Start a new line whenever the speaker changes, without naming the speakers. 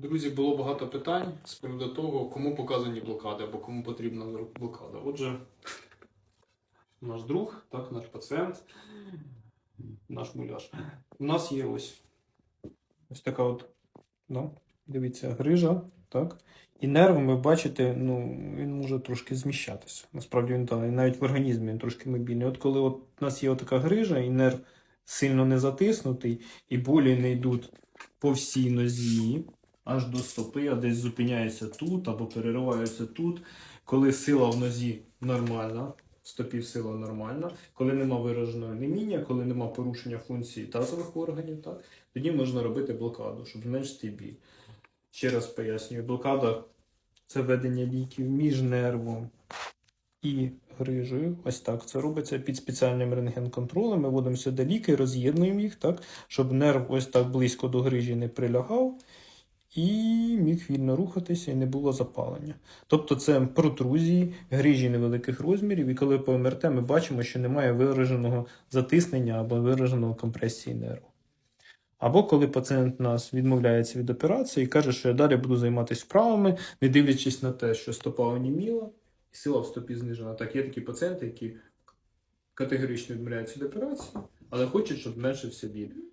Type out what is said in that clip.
Друзі, було багато питань з приводу того, кому показані блокади або кому потрібна блокада. Отже, наш друг, так, наш пацієнт, наш муляж. У нас є ось, ось така от, да, дивіться, грижа, так. І нерв, ви бачите, ну, він може трошки зміщатися. Насправді він так, і навіть в організмі він трошки мобільний. От коли от у нас є така грижа, і нерв сильно не затиснутий, і болі не йдуть по всій нозі, аж до стопи, а десь зупиняється тут або переривається тут. Коли сила в нозі нормальна, в стопі сила нормальна, коли нема вираженого неміння, коли нема порушення функції тазових органів, так, тоді можна робити блокаду, щоб зменшити біль. Ще раз пояснюю, блокада це введення ліків між нервом і грижею. Ось так це робиться під спеціальним рентген-контролем. Ми вводимо сюди ліки, роз'єднуємо їх, так, щоб нерв ось так близько до грижі не прилягав і міг вільно рухатися і не було запалення. Тобто це протрузії, грижі невеликих розмірів, і коли по МРТ ми бачимо, що немає вираженого затиснення або вираженого компресії нерву. Або коли пацієнт нас відмовляється від операції і каже, що я далі буду займатися вправами, не дивлячись на те, що стопа оніміла і сила в стопі знижена. Так, є такі пацієнти, які категорично відмовляються від операції, але хочуть, щоб зменшився біль.